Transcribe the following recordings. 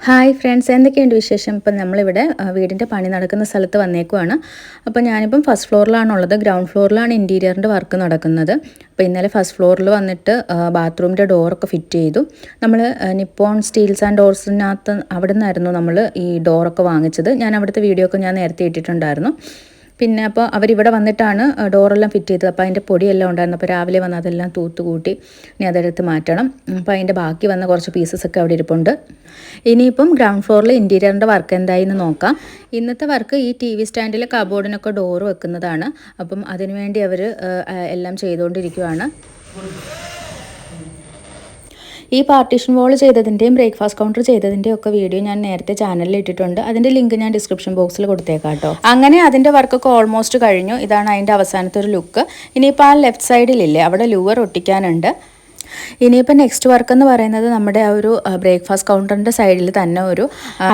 Hi friends എന്തൊക്കെയുണ്ട് വിശേഷം? ഇപ്പം നമ്മളിവിടെ വീടിന്റെ പണി നടക്കുന്ന സ്ഥലത്ത് വന്നേക്കുവാണ്. അപ്പോൾ ഞാനിപ്പം ഫസ്റ്റ് ഫ്ലോറിലാണുള്ളത്. ഗ്രൗണ്ട് ഫ്ലോറിലാണ് ഇന്റീരിയറിന്റെ വർക്ക് നടക്കുന്നത്. അപ്പോൾ ഇന്നലെ ഫസ്റ്റ് ഫ്ലോറിൽ വന്നിട്ട് ബാത്റൂമിന്റെ ഡോറൊക്കെ ഫിറ്റ് ചെയ്തു. നമ്മൾ നിപ്പോൺ സ്റ്റീൽസ് ആൻഡ് ഡോർസിനകത്ത് അവിടെ നിന്നായിരുന്നു നമ്മൾ ഈ ഡോറൊക്കെ വാങ്ങിച്ചത്. ഞാൻ അവിടുത്തെ വീഡിയോ ഒക്കെ ഞാൻ നേരത്തെ ഇട്ടിട്ടുണ്ടായിരുന്നു. പിന്നെ അപ്പോൾ അവരിവിടെ വന്നിട്ടാണ് ഡോറെല്ലാം ഫിറ്റ് ചെയ്തത്. അപ്പോൾ അതിന്റെ പൊടിയെല്ലാം ഉണ്ടായിരുന്നു. അപ്പോൾ രാവിലെ വന്ന് അതെല്ലാം തൂത്തുകൂട്ടി ഇനി അതെടുത്ത് മാറ്റണം. അപ്പോൾ അതിന്റെ ബാക്കി വന്ന കുറച്ച് പീസസ് ഒക്കെ അവിടെ ഇരിപ്പുണ്ട്. ഇനിയിപ്പം ഗ്രൗണ്ട് ഫ്ലോറിൽ ഇന്റീരിയറിന്റെ വർക്ക് എന്തായി എന്ന് നോക്കാം. ഇന്നത്തെ വർക്ക് ഈ ടി വി സ്റ്റാൻഡിലെ കബോർഡിനൊക്കെ ഡോറ് വെക്കുന്നതാണ്. അപ്പം അതിനുവേണ്ടി അവർ എല്ലാം ചെയ്തുകൊണ്ടിരിക്കുകയാണ് ഈ പാർട്ടീഷൻ വോൾ ചെയ്തതിന്റെയും ബ്രേക്ക്ഫാസ്റ്റ് കൗണ്ടർ ചെയ്തതിന്റെയും ഒക്കെ വീഡിയോ ഞാൻ നേരത്തെ ചാനലിൽ ഇട്ടിട്ടുണ്ട്. അതിന്റെ ലിങ്ക് ഞാൻ ഡിസ്ക്രിപ്ഷൻ ബോക്സിൽ കൊടുത്തേക്കാം കേട്ടോ അങ്ങനെ അതിന്റെ വർക്കൊക്കെ ഓൾമോസ്റ്റ് കഴിഞ്ഞു. ഇതാണ് അതിന്റെ അവസാനത്തെ ഒരു ലുക്ക് ഇനിയിപ്പോൾ ആ ലെഫ്റ്റ് സൈഡിലില്ലേ അവിടെ ലൂവർ ഒട്ടിക്കാനുണ്ട്. ഇനിയിപ്പോൾ നെക്സ്റ്റ് വർക്ക് എന്ന് പറയുന്നത് നമ്മുടെ ആ ഒരു ബ്രേക്ക്ഫാസ്റ്റ് കൗണ്ടറിന്റെ സൈഡിൽ തന്നെ ഒരു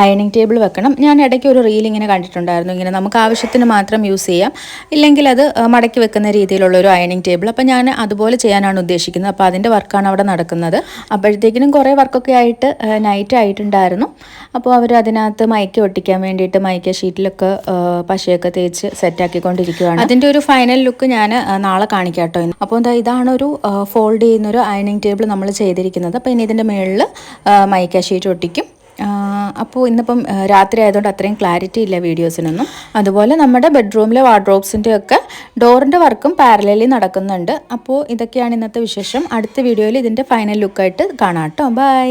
അയണിങ് ടേബിൾ വെക്കണം. ഞാൻ ഇടയ്ക്ക് ഒരു റീൽ ഇങ്ങനെ കണ്ടിട്ടുണ്ടായിരുന്നു. ഇങ്ങനെ നമുക്ക് ആവശ്യത്തിന് മാത്രം യൂസ് ചെയ്യാം. ഇല്ലെങ്കിൽ അത് മടക്കി വെക്കുന്ന രീതിയിലുള്ള ഒരു അയണിങ് ടേബിൾ അപ്പോൾ ഞാൻ അതുപോലെ ചെയ്യാനാണ് ഉദ്ദേശിക്കുന്നത്. അപ്പോൾ അതിന്റെ വർക്കാണ് അവിടെ നടക്കുന്നത്. അപ്പോഴത്തേക്കിനും കുറേ വർക്കൊക്കെ ആയിട്ട് നൈറ്റ് ആയിട്ടുണ്ടായിരുന്നു. അപ്പോൾ അവർ അതിനകത്ത് മൈക്ക് ഒട്ടിക്കാൻ വേണ്ടിയിട്ട് മൈക്ക ഷീറ്റിലൊക്കെ പശയൊക്കെ തേച്ച് സെറ്റാക്കിക്കൊണ്ടിരിക്കുകയാണ് അതിന്റെ ഒരു ഫൈനൽ ലുക്ക് ഞാൻ നാളെ കാണിക്കാം കേട്ടോ അപ്പോൾ എന്താ ഇതാണ് ഒരു ഫോൾഡ് ചെയ്യുന്ന ഒരു ഡൈനിങ് ടേബിൾ നമ്മൾ ചെയ്തിരിക്കുന്നത്. അപ്പോൾ ഇനി ഇതിന്റെ മുകളിൽ മൈക്ക ഷീറ്റ് ഒട്ടിക്കും. അപ്പോൾ ഇന്നിപ്പം രാത്രി ആയതുകൊണ്ട് അത്രയും ക്ലാരിറ്റി ഇല്ല വീഡിയോസിനൊന്നും. അതുപോലെ നമ്മുടെ ബെഡ്റൂമിലെ വാർഡ്രോബ്സിന്റെ ഒക്കെ ഡോറിന്റെ വർക്കും പാരലലി നടക്കുന്നുണ്ട്. അപ്പോൾ ഇതൊക്കെയാണ് ഇന്നത്തെ വിശേഷം. അടുത്ത വീഡിയോയിൽ ഇതിന്റെ ഫൈനൽ ലുക്കായിട്ട് കാണാം കേട്ടോ. ബൈ